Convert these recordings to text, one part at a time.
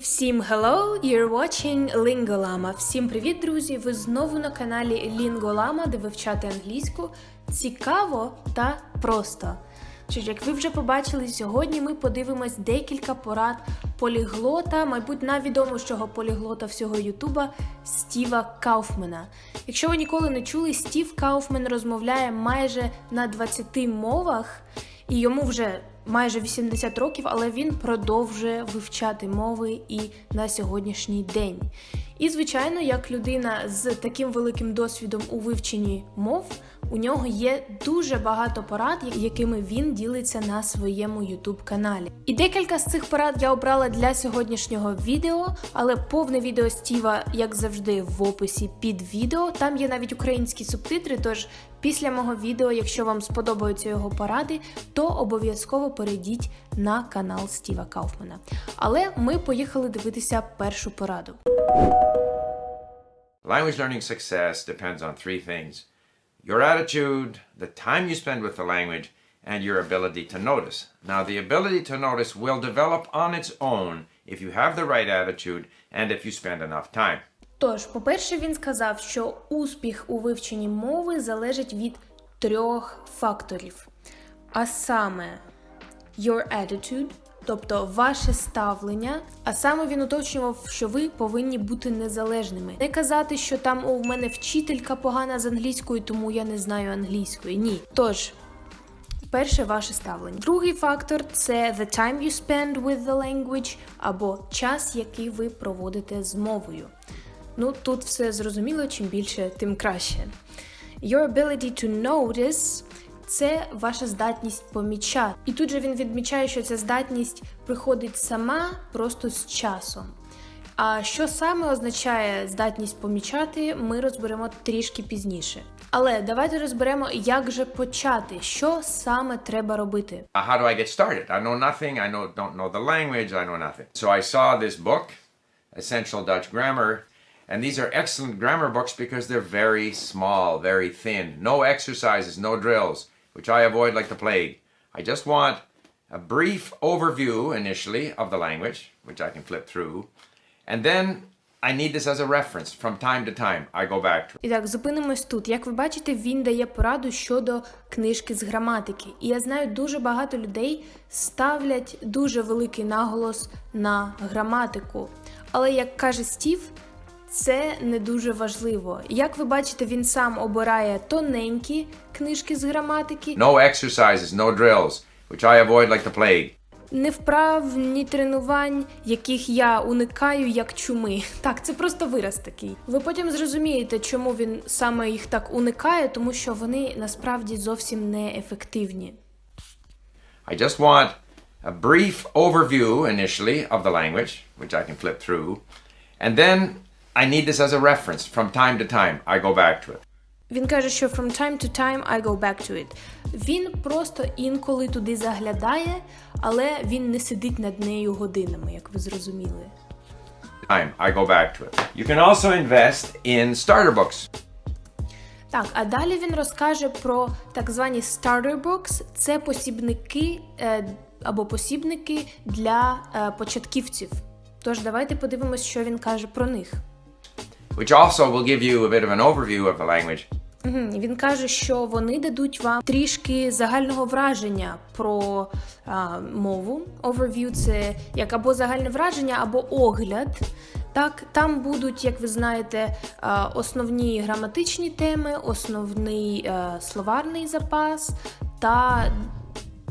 Всім hello! You're watching Lingolama. Всім привіт, друзі! Ви знову на каналі Lingolama, де вивчати англійську цікаво та просто. Що ж, як ви вже побачили, сьогодні ми подивимось декілька порад поліглота, мабуть, найвідомішого поліглота всього Ютуба Стіва Кауфмена. Якщо ви ніколи не чули, Стів Кауфмен розмовляє майже на 20 мовах, і йому вже майже 80 років, але він продовжує вивчати мови і на сьогоднішній день. І, звичайно, як людина з таким великим досвідом у вивченні мов, у нього є дуже багато порад, якими він ділиться на своєму youtube каналі. І декілька з цих порад я обрала для сьогоднішнього відео, але повне відео Стіва, як завжди, в описі під відео. Там є навіть українські субтитри. Тож після мого відео, якщо вам сподобаються його поради, то обов'язково перейдіть на канал Стіва Кауфмана. Але ми поїхали дивитися першу пораду. Language learning success depends on three things your attitude, the time you spend with the language, and your ability to notice. Now, the ability to notice will develop on its own if you have the right attitude and if you spend enough time. Тож, по-перше, він сказав, що успіх у вивченні мови залежить від трьох факторів. А саме your attitude, тобто ваше ставлення. А саме він уточнював, що ви повинні бути незалежними. Не казати, що там в мене вчителька погана з англійської, тому я не знаю англійської. Ні. Тож. Перше ваше ставлення. Другий фактор це the time you spend with the language, або час, який ви проводите з мовою. Ну, тут все зрозуміло, чим більше, тим краще. Your ability to notice це ваша здатність помічати. І тут же він відмічає, що ця здатність приходить сама просто з часом. А що саме означає здатність помічати, ми розберемо трішки пізніше. Але давайте розберемо, як же почати, що саме треба робити. Uh, how do I get started? I know nothing. I know don't know the language. I know nothing. So I saw this book, Essential Dutch Grammar, and these are excellent grammar books because they're very small, very thin. No exercises, no drills, which I avoid like the plague. I just want a brief overview initially of the language, which I can flip through, and then I need this as a reference from time to time. I go back to. І так, зупинимось тут. Як ви бачите, він дає пораду щодо книжки з граматики. І я знаю, дуже багато людей ставлять дуже великий наголос на граматику. Але як каже Стів, це не дуже важливо. Як ви бачите, він сам обирає тоненькі книжки з граматики, No exercises, no drills, which I avoid like the plague. не ні тренувань, яких я уникаю як чуми. Так, це просто вираз такий. Ви потім зрозумієте, чому він саме їх так уникає, тому що вони насправді зовсім не ефективні. I just want a brief overview initially of the language, which I can flip through, and then I need this as a reference. From time to time, I go back to it. Він каже, що from time to time I go back to it. Він просто інколи туди заглядає, але він не сидить над нею годинами, як ви зрозуміли. Time, I go back to it. You can also invest in starter books. Так, а далі він розкаже про так звані starter books. Це посібники е, або посібники для е, початківців. Тож давайте подивимось, що він каже про них. Which also will give you a bit of an overview of the language. Він каже, що вони дадуть вам трішки загального враження про а, мову. Overview – це як або загальне враження, або огляд. Так, там будуть, як ви знаєте, основні граматичні теми, основний е, словарний запас та,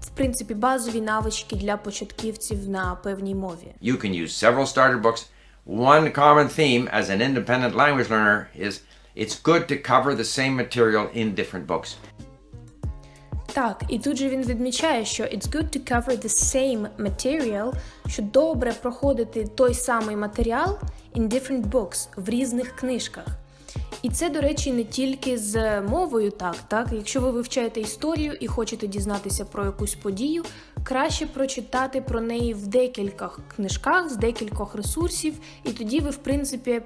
в принципі, базові навички для початківців на певній мові. You can use several starter books. One common theme as an independent language learner is it's good to cover the same material in different books. Так, і тут же він відмічає, що it's good to cover the same material, що добре проходити той самий матеріал in different books, в різних книжках. І це, до речі, не тільки з мовою, так, так. Якщо ви вивчаєте історію і хочете дізнатися про якусь подію, краще прочитати про неї в декількох книжках, з декількох ресурсів, і тоді ви, в принципі, е,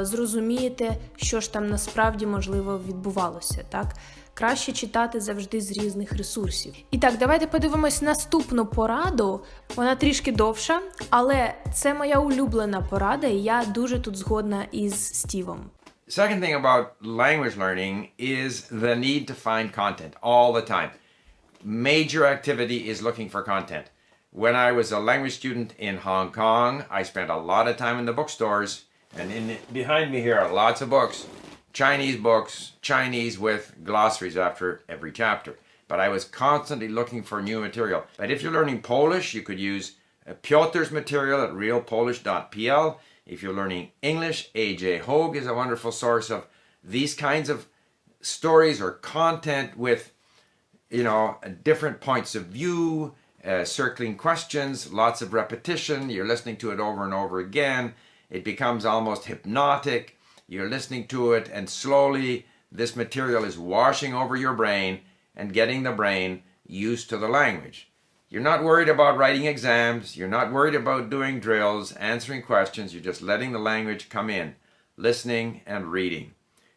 зрозумієте, що ж там насправді можливо відбувалося. Так? краще читати завжди з різних ресурсів. І так, давайте подивимось наступну пораду. Вона трішки довша, але це моя улюблена порада, і я дуже тут згодна із Стівом. Second thing about language learning is the need to find content all the time. Major activity is looking for content. When I was a language student in Hong Kong, I spent a lot of time in the bookstores, and in behind me here are lots of books, Chinese books, Chinese with glossaries after every chapter. But I was constantly looking for new material. But if you're learning Polish, you could use uh, Piotr's material at realpolish.pl. If you're learning English, AJ Hogue is a wonderful source of these kinds of stories or content with you know, different points of view, uh, circling questions, lots of repetition. You're listening to it over and over again. It becomes almost hypnotic. You're listening to it, and slowly this material is washing over your brain and getting the brain used to the language. You're not worried about writing exams. You're not worried about doing drills, answering questions. You're just letting the language come in, listening and reading.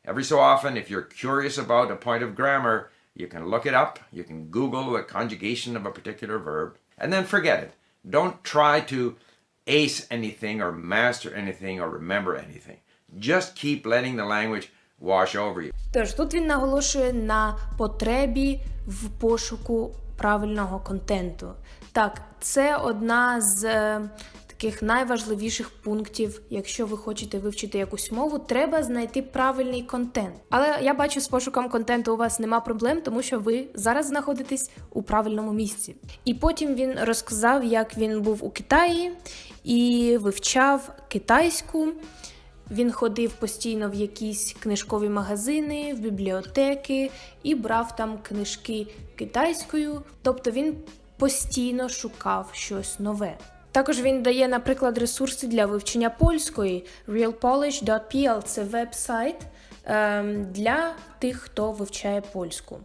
Every so often, if you're curious about a point of grammar, you can look it up. You can Google the conjugation of a particular verb and then forget it. Don't try to ace anything or master anything or remember anything. Just keep letting the language wash over you. Тож тут він наголошує на потребі в пошуку правильного контенту. Так, це одна з е, таких найважливіших пунктів, якщо ви хочете вивчити якусь мову, треба знайти правильний контент. Але я бачу, з пошуком контенту у вас нема проблем, тому що ви зараз знаходитесь у правильному місці. І потім він розказав, як він був у Китаї і вивчав китайську. Він ходив постійно в якісь книжкові магазини, в бібліотеки і брав там книжки китайською. Тобто він постійно шукав щось нове. Також він дає, наприклад, ресурси для вивчення польської. realpolish.pl – це веб-сайт ем, для тих, хто вивчає польську.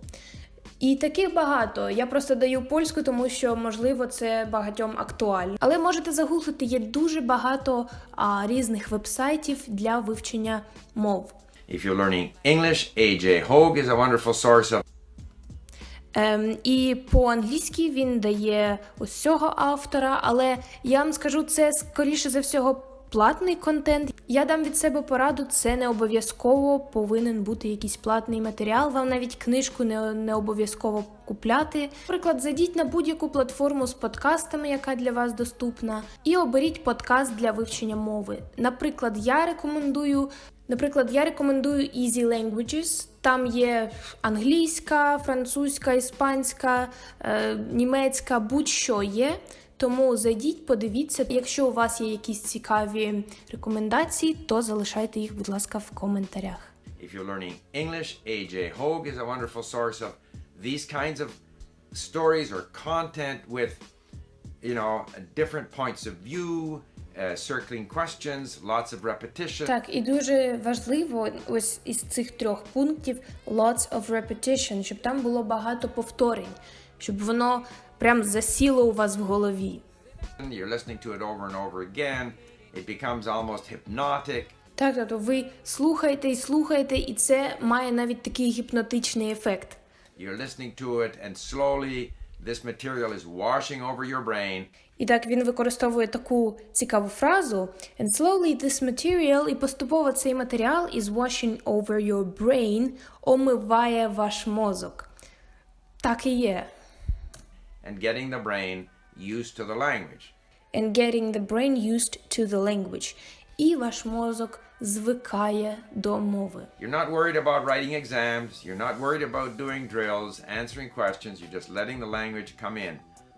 І таких багато. Я просто даю польську, тому що можливо це багатьом актуально. Але можете загуглити, є дуже багато а, різних вебсайтів для вивчення мов. If you're learning English, AJ Hogue is a wonderful source of Ем, і по-англійськи він дає ось цього автора, але я вам скажу, це скоріше за всього платний контент. Я дам від себе пораду, це не обов'язково повинен бути якийсь платний матеріал. Вам навіть книжку не, не обов'язково купляти. Наприклад, зайдіть на будь-яку платформу з подкастами, яка для вас доступна, і оберіть подкаст для вивчення мови. Наприклад, я рекомендую. Наприклад, я рекомендую Easy Languages. Там є англійська, французька, іспанська, е, німецька, будь-що є. Тому зайдіть, подивіться. Якщо у вас є якісь цікаві рекомендації, то залишайте їх, будь ласка, в коментарях. If you're learning English, AJ Hogue is a wonderful source of these kinds of stories or content with, you know, different points of view, lots of repetition. Так, і дуже важливо ось із цих трьох пунктів lots of repetition, щоб там було багато повторень, щоб воно прям засіло у вас в голові. You're listening to it over and over again. It becomes almost hypnotic. Так, тобто ви слухаєте і слухаєте, і це має навіть такий гіпнотичний ефект. You're listening to it, and slowly this material is washing over your brain. І так він використовує таку цікаву фразу and slowly this material, і поступово цей матеріал is washing over your brain, омиває ваш мозок. Так і є. and getting the brain used to the language. And getting the brain used to the language. І ваш мозок звикає до мови. You're not worried about writing exams, you're not worried about doing drills, answering questions, you're just letting the language come in,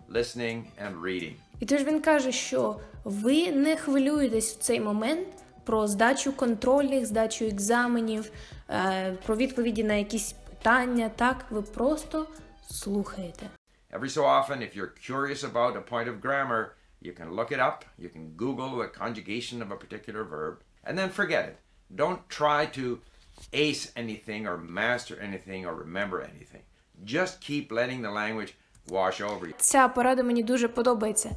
listening and reading. І тож він каже, що ви не хвилюєтесь в цей момент про здачу контрольних, здачу екзаменів, е, про відповіді на якісь питання. Так, ви просто слухаєте. Every so often, if you're curious about a point of grammar, you can look it up, you can Google the conjugation of a particular verb, and then forget it. Don't try to ace anything or master anything or remember anything. Just keep letting the language wash over you. Ця порада мені дуже подобається.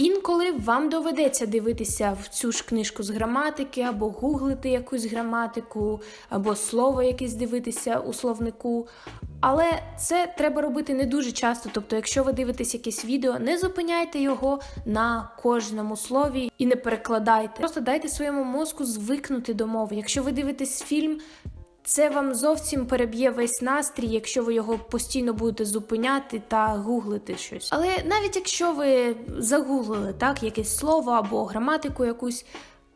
Інколи вам доведеться дивитися в цю ж книжку з граматики, або гуглити якусь граматику, або слово якесь дивитися у словнику. Але це треба робити не дуже часто. Тобто, якщо ви дивитесь якесь відео, не зупиняйте його на кожному слові і не перекладайте. Просто дайте своєму мозку звикнути до мови. Якщо ви дивитесь фільм, це вам зовсім переб'є весь настрій, якщо ви його постійно будете зупиняти та гуглити щось. Але навіть якщо ви загуглили так якесь слово або граматику якусь,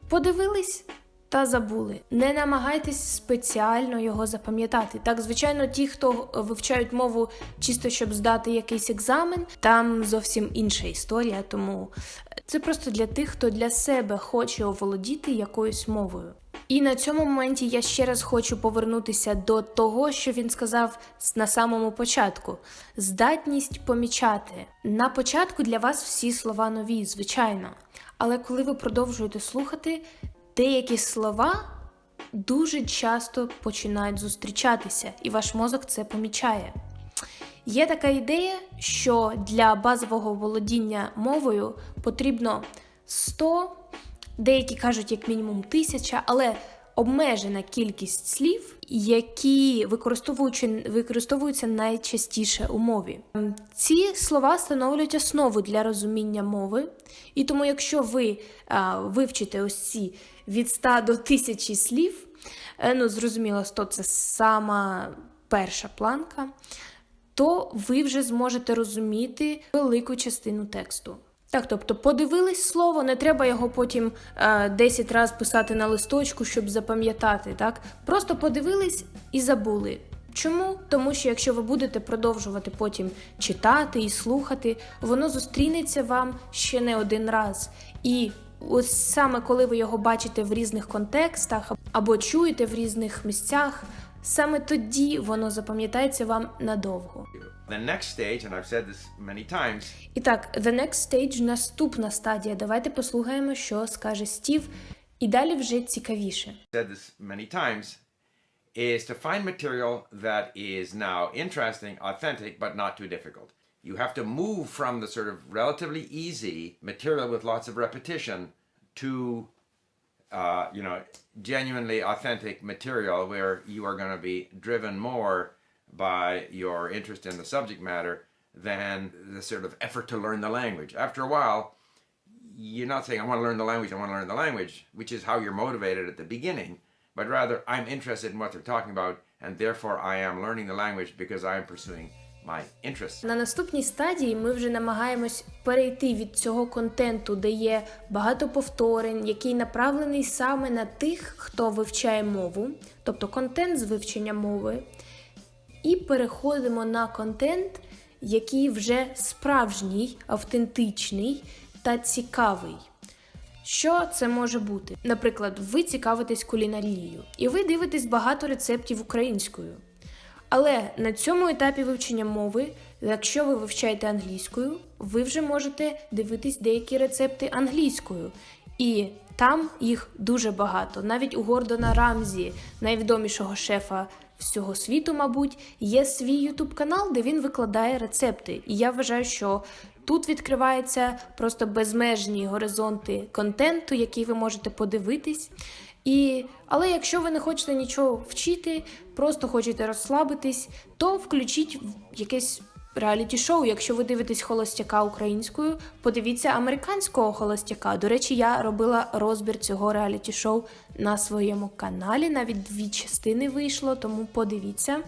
подивились. Та забули. Не намагайтесь спеціально його запам'ятати. Так, звичайно, ті, хто вивчають мову чисто щоб здати якийсь екзамен, там зовсім інша історія. Тому це просто для тих, хто для себе хоче оволодіти якоюсь мовою. І на цьому моменті я ще раз хочу повернутися до того, що він сказав на самому початку: здатність помічати. На початку для вас всі слова нові, звичайно. Але коли ви продовжуєте слухати, деякі слова дуже часто починають зустрічатися, і ваш мозок це помічає. Є така ідея, що для базового володіння мовою потрібно 100, деякі кажуть як мінімум тисяча, але обмежена кількість слів, які використовуються, використовуються найчастіше у мові. Ем, Ці слова становлять основу для розуміння мови, і тому, якщо ви а, вивчите ось ці від 100 до 1000 слів, е, ну зрозуміло, 100 це сама перша планка то ви вже зможете розуміти велику частину тексту. Так, тобто подивились слово, не треба його потім е, 10 разів писати на листочку, щоб запам'ятати. Так, просто подивились і забули. Чому? Тому що якщо ви будете продовжувати потім читати і слухати, воно зустрінеться вам ще не один раз. І ось саме коли ви його бачите в різних контекстах або чуєте в різних місцях, саме тоді воно запам'ятається вам надовго. The next stage, and I've said this many times, І так, the next stage – наступна стадія. Давайте послухаємо, що скаже Стів, і далі вже цікавіше. said this many times, is to find material that is now interesting, authentic, but not too difficult. You have to move from the sort of relatively easy material with lots of repetition to, uh, you know, genuinely authentic material where you are going to be driven more by your interest in the subject matter than the sort of effort to learn the language. After a while, you're not saying, I want to learn the language, I want to learn the language, which is how you're motivated at the beginning, but rather, I'm interested in what they're talking about, and therefore I am learning the language because I am pursuing my interests. На наступній стадії ми вже намагаємось перейти від цього контенту, де є багато повторень, який направлений саме на тих, хто вивчає мову, тобто контент з вивчення мови, і переходимо на контент, який вже справжній, автентичний та цікавий. Що це може бути? Наприклад, ви цікавитесь кулінарією, і ви дивитесь багато рецептів українською. Але на цьому етапі вивчення мови, якщо ви вивчаєте англійською, ви вже можете дивитись деякі рецепти англійською. І там їх дуже багато. Навіть у Гордона Рамзі, найвідомішого шефа всього світу, мабуть, є свій ютуб канал, де він викладає рецепти. І я вважаю, що тут відкриваються просто безмежні горизонти контенту, який ви можете подивитись. І, але якщо ви не хочете нічого вчити, просто хочете розслабитись, то включіть якесь реаліті-шоу. Якщо ви дивитесь холостяка українською, подивіться американського холостяка. До речі, я робила розбір цього реаліті-шоу на своєму каналі. Навіть дві частини вийшло, тому подивіться.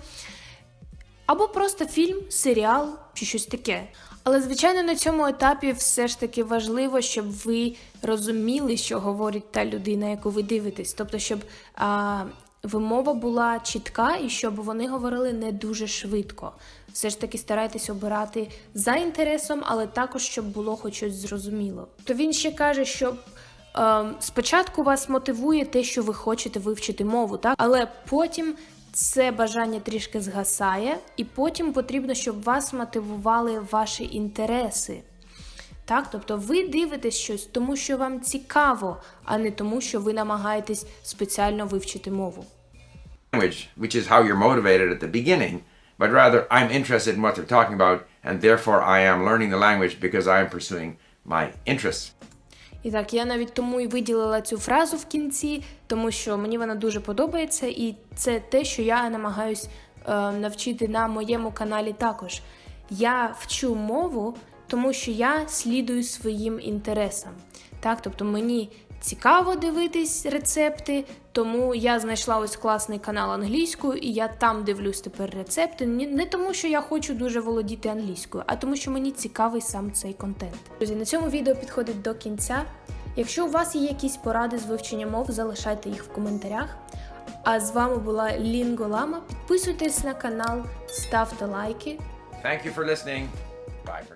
Або просто фільм, серіал чи щось таке. Але, звичайно, на цьому етапі все ж таки важливо, щоб ви розуміли, що говорить та людина, яку ви дивитесь. Тобто, щоб а, вимова була чітка і щоб вони говорили не дуже швидко. Все ж таки старайтесь обирати за інтересом, але також щоб було хоч щось зрозуміло. То він ще каже, що е, спочатку вас мотивує те, що ви хочете вивчити мову, так але потім це бажання трішки згасає, і потім потрібно, щоб вас мотивували ваші інтереси. Так, тобто ви дивитесь щось, тому що вам цікаво, а не тому, що ви намагаєтесь спеціально вивчити мову. Language, which is how you're motivated at the beginning, but rather, I'm interested in what they're talking about, and therefore I am learning the language because I am pursuing my interests. І так, я навіть тому і виділила цю фразу в кінці, тому що мені вона дуже подобається, і це те, що я намагаюсь е, навчити на моєму каналі також. Я вчу мову, тому що я слідую своїм інтересам. Так, тобто мені цікаво дивитись рецепти, тому я знайшла ось класний канал англійською, і я там дивлюсь тепер рецепти. Не тому, що я хочу дуже володіти англійською, а тому, що мені цікавий сам цей контент. Друзі, на цьому відео підходить до кінця. Якщо у вас є якісь поради з вивчення мов, залишайте їх в коментарях. А з вами була Лінго Лама. Підписуйтесь на канал, ставте лайки. Thank you for listening. Bye for.